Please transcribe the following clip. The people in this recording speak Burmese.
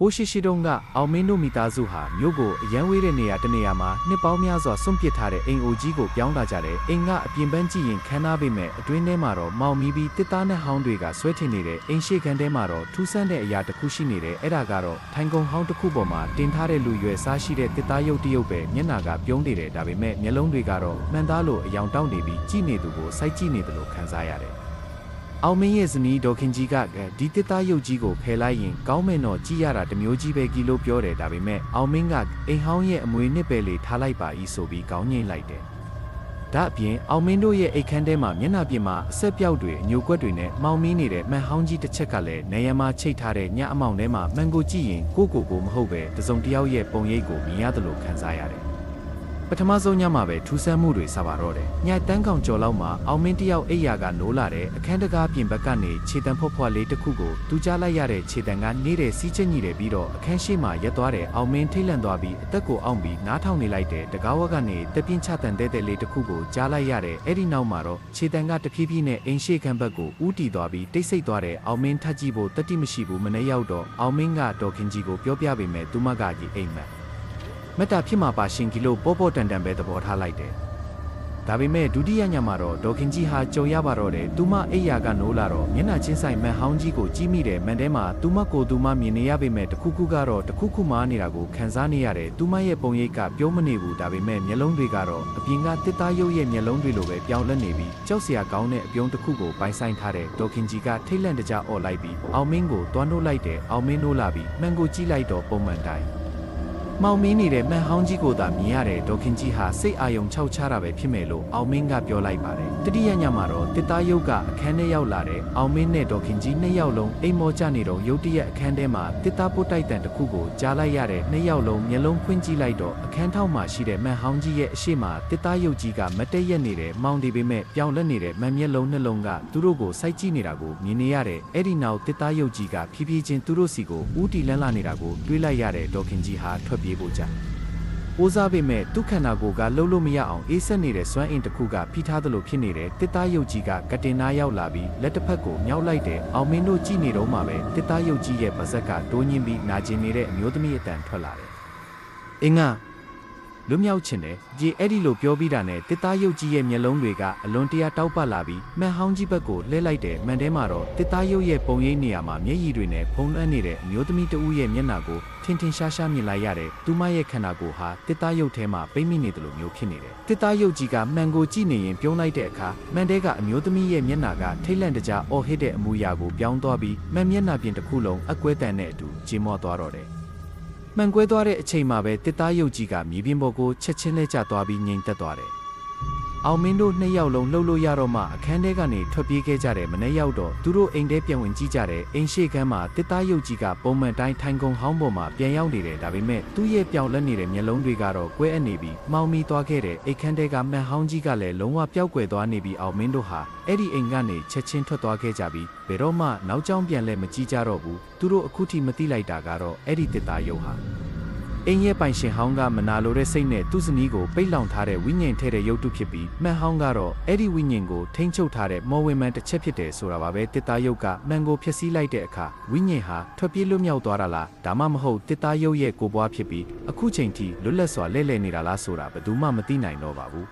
ဟိုးရှိရှိတုန်းကအောင်မင်းတို့မိသားစုဟာမြို့ကိုအရန်ဝေးတဲ့နေရာတစ်နေရာမှာနှစ်ပေါင်းများစွာစွန့်ပစ်ထားတဲ့အိမ်အိုကြီးကိုပြောင်းလာကြတယ်။အိမ်ကအပြင်ပန်းကြည့်ရင်ခမ်းနားပေမဲ့အတွင်းထဲမှာတော့မောင်မီပြီးတစ်သားနဲ့ဟောင်းတွေကဆွဲထင်နေတဲ့အိမ်ရှိခန်းထဲမှာတော့ထူးဆန်းတဲ့အရာတစ်ခုရှိနေတယ်။အဲ့ဒါကတော့ထိုင်ကုန်းဟောင်းတစ်ခုပေါ်မှာတင်ထားတဲ့လူရွယ်စားရှိတဲ့တစ်သားရုပ်တစ်ရုပ်ပဲမျက်နာကပြုံးနေတယ်ဒါပေမဲ့မျက်လုံးတွေကတော့မှန်သားလို့အယောင်တောင့်နေပြီးကြည့်နေသူကိုစိုက်ကြည့်နေတယ်လို့ခံစားရတယ်။ အောင်မင်းရဲ့ဇနီးဒေါခင်ကြီးကဒီတစ်သားရုပ်ကြီးကိုဖယ်လိုက်ရင်ကောင်းမယ်တော့ကြည်ရတာတစ်မျိုးကြီးပဲကြီးလို့ပြောတယ်ဒါပေမဲ့အောင်မင်းကအိမ်ဟောင်းရဲ့အမွေနှစ်ပဲလေးထားလိုက်ပါဤဆိုပြီးကောင်းငိမ့်လိုက်တယ်။ဒါအပြင်အောင်မင်းတို့ရဲ့အိတ်ခမ်းထဲမှာမျက်နှာပြင်မှာအဆက်ပြောက်တွေအညိုကွက်တွေနဲ့မောင်မင်းနေတဲ့မှန်ဟောင်းကြီးတစ်ချက်ကလည်းနေရမှာချိတ်ထားတဲ့ညအမောင်ထဲမှာမှန်ကိုကြည့်ရင်ကိုကိုကိုမဟုတ်ပဲတစုံတစ်ယောက်ရဲ့ပုံရိပ်ကိုမြင်ရတယ်လို့ခံစားရတယ်။ ပထမဆုံးညမှာပဲထူးဆန်းမှုတွေစပါတော့တယ်။ညတန်းကောင်ကျော်လောက်မှာအောင်မင်းတယောက်အိယာကနိုးလာတဲ့အခန်းတကားပြင်ဘက်ကနေခြေတံဖွက်ဖွက်လေးတစ်ခုကိုသူကြားလိုက်ရတဲ့ခြေတံကနေတဲ့စီးချက်ညိတယ်ပြီးတော့အခန်းရှိမှရက်သွားတဲ့အောင်မင်းထိတ်လန့်သွားပြီးအသက်ကိုအောင့်ပြီးနားထောင်နေလိုက်တဲ့တကားဝက်ကနေတပြင်းချတန်တဲ့တဲ့လေးတစ်ခုကိုကြားလိုက်ရတဲ့အဲ့ဒီနောက်မှာတော့ခြေတံကတဖြည်းဖြည်းနဲ့အိမ်ရှိခန်းဘက်ကိုဥတီသွားပြီးတိတ်ဆိတ်သွားတဲ့အောင်မင်းထပ်ကြည့်ဖို့တတိမရှိဘူးမနေ့ရောက်တော့အောင်မင်းကဒေါ်ခင်ကြီးကိုပြောပြပေမဲ့သူမကကြီးအိမ်မက် မက်တာဖြစ်မှာပါရှင်ကီလိုပေါ်ပေါ်တန်တန်ပဲသဘောထားလိုက်တယ်။ဒါပေမဲ့ဒုတိယညမှာတော့ဒေါခင်ကြီးဟာကြုံရပါတော့တယ်။သူမအိယာကနိုးလာတော့မျက်နှာချင်းဆိုင်မန်ဟောင်းကြီးကိုကြီးမိတယ်မန်ထဲမှာသူမကိုသူမမြင်နေရပေမဲ့တခုခုကတော့တခုခုမားနေတာကိုခံစားနေရတယ်။သူမရဲ့ပုံရိပ်ကပြောမနေဘူးဒါပေမဲ့မျက်လုံးတွေကတော့အပြင်ကတစ်သားရုပ်ရဲ့မျက်လုံးတွေလိုပဲပြောင်းလဲနေပြီးကြောက်စရာကောင်းတဲ့အပြုံးတစ်ခုကိုပိုင်ဆိုင်ထားတဲ့ဒေါခင်ကြီးကထိတ်လန့်တကြអော်လိုက်ပြီးအောင်မင်းကိုတွန်းထုတ်လိုက်တယ်။အောင်မင်းနိုးလာပြီးမှန်ကိုကြည့်လိုက်တော့ပုံမှန်တိုင်း မောင်မင်းနေတဲ့မှန်ဟောင်းကြီးကိုသာမြင်ရတဲ့ဒေါခင်ကြီးဟာစိတ်အာယုံခြောက်ချတာပဲဖြစ်မယ်လို့အောင်မင်းကပြောလိုက်ပါတယ်တတိယညမှာတော့တစ်သားရုပ်ကအခန်းထဲရောက်လာတဲ့အောင်မင်းနဲ့ဒေါခင်ကြီးနှစ်ယောက်လုံးအိမ်မောကြနေတော့ရုတ်တရက်အခန်းထဲမှာတစ်သားပုတ်တိုက်တန်တစ်ခုကိုကြားလိုက်ရတဲ့နှစ်ယောက်လုံးမျက်လုံးဖွင့်ကြည့်လိုက်တော့အခန်းထောက်မှာရှိတဲ့မှန်ဟောင်းကြီးရဲ့အရှိမတစ်သားရုပ်ကြီးကမတည့်ရက်နေတဲ့မောင်ဒီပေမဲ့ပြောင်းလဲနေတဲ့မှန်မျက်လုံးနှလုံးကသူတို့ကိုစိုက်ကြည့်နေတာကိုမြင်နေရတဲ့အဲ့ဒီနောက်တစ်သားရုပ်ကြီးကဖြည်းဖြည်းချင်းသူတို့စီကိုဦးတီလန်းလာနေတာကိုတွေးလိုက်ရတဲ့ဒေါခင်ကြီးဟာထွက်ပြေးဖို့ကြ။အိုးစားပေမဲ့သူ့ခန္ဓာကိုယ်ကလှုပ်လို့မရအောင်အေးဆက်နေတဲ့စွမ်းအင်တစ်ခုကဖိထားသလိုဖြစ်နေတဲ့တစ်သားရုပ်ကြီးကကတင်နာရောက်လာပြီးလက်တစ်ဖက်ကိုမြောက်လိုက်တဲ့အောင်မင်းတို့ကြည့်နေတော့မှပဲတစ်သားရုပ်ကြီးရဲ့ပါဇက်ကတိုးညင်းပြီးနာကျင်နေတဲ့အမျိုးသမီးအတန်ထွက်လာတယ်။အင်းငါ လွတ်မြောက်ချင်တယ်ဒီအဲ့ဒီလိုပြောပြီးတာနဲ့တစ်သားရုပ်ကြီးရဲ့မျက်လုံးတွေကအလွန်တရာတောက်ပလာပြီးမှန်ဟောင်းကြီးဘက်ကိုလှည့်လိုက်တယ်မှန်ထဲမှာတော့တစ်သားရုပ်ရဲ့ပုံရိပ်နေရာမှာမျက်ရည်တွေနဲ့ဖုံးလွှမ်းနေတဲ့အမျိုးသမီးတဦးရဲ့မျက်နှာကိုထင်ထင်ရှားရှားမြင်လိုက်ရတဲ့သူမရဲ့ခန္ဓာကိုယ်ဟာတစ်သားရုပ်ထဲမှာပိတ်မိနေတယ်လို့မျိုးဖြစ်နေတယ်တစ်သားရုပ်ကြီးကမှန်ကိုကြည့်နေရင်ပြုံးလိုက်တဲ့အခါမှန်တဲကအမျိုးသမီးရဲ့မျက်နှာကထိတ်လန့်တကြားအော်ဟစ်တဲ့အမူအရာကိုပြောင်းသွားပြီးမှန်မျက်နှာပြင်တစ်ခုလုံးအကွဲတန်တဲ့အတူဂျင်းမောသွားတော့တယ် မှန်ကွဲသွားတဲ့အချိန်မှာပဲတစ်သားရုပ်ကြီးကမြေပြင်ပေါ်ကိုချက်ချင်းလဲကျသွားပြီးငြိမ်သက်သွားတယ်။ အောင်မင်းတို့နှစ်ယောက်လုံးလှုပ်လို့ရတော့မှအခန်းထဲကနေထွက်ပြေးခဲ့ကြတယ်မနေ့ရောက်တော့သူတို့အိမ်ထဲပြန်ဝင်ကြည့်ကြတယ်အိမ်ရှိခန်းမှာတစ်သားရုပ်ကြီးကပုံမှန်တိုင်းထိုင်ကုန်ဟောင်းပေါ်မှာပြန်ရောက်နေတယ်ဒါပေမဲ့သူ့ရဲ့ပြောင်လက်နေတဲ့မျက်လုံးတွေကတော့ကွဲအပ်နေပြီးမှောင်မီသွားခဲ့တဲ့အိမ်ခန်းထဲကမှန်ဟောင်းကြီးကလည်းလုံးဝပျောက်ကွယ်သွားနေပြီးအောင်မင်းတို့ဟာအဲ့ဒီအိမ်ကနေချက်ချင်းထွက်သွားခဲ့ကြပြီးဘယ်တော့မှနောက်ကျောင်းပြန်လဲမကြည့်ကြတော့ဘူးသူတို့အခုထိမသိလိုက်တာကတော့အဲ့ဒီတစ်သားရုပ်ဟာ အင်းရဲ့ပိုင်ရှင်ဟောင်းကမနာလိုတဲ့စိတ်နဲ့သူ့ဇနီးကိုပိတ်လောင်ထားတဲ့ဝိညာဉ်ထဲတဲ့ရုပ်တုဖြစ်ပြီးမှန်ဟောင်းကတော့အဲ့ဒီဝိညာဉ်ကိုထိမ့်ချုပ်ထားတဲ့မော်ဝင်မန်တစ်ချက်ဖြစ်တယ်ဆိုတာပါပဲတစ်သားရုပ်ကမှန်ကိုဖျက်ဆီးလိုက်တဲ့အခါဝိညာဉ်ဟာထွက်ပြေးလွတ်မြောက်သွားတာလားဒါမှမဟုတ်တစ်သားရုပ်ရဲ့ကိုယ်ပွားဖြစ်ပြီးအခုချိန်ထိလွတ်လပ်စွာလဲလှယ်နေတာလားဆိုတာဘယ်သူမှမသိနိုင်တော့ပါဘူး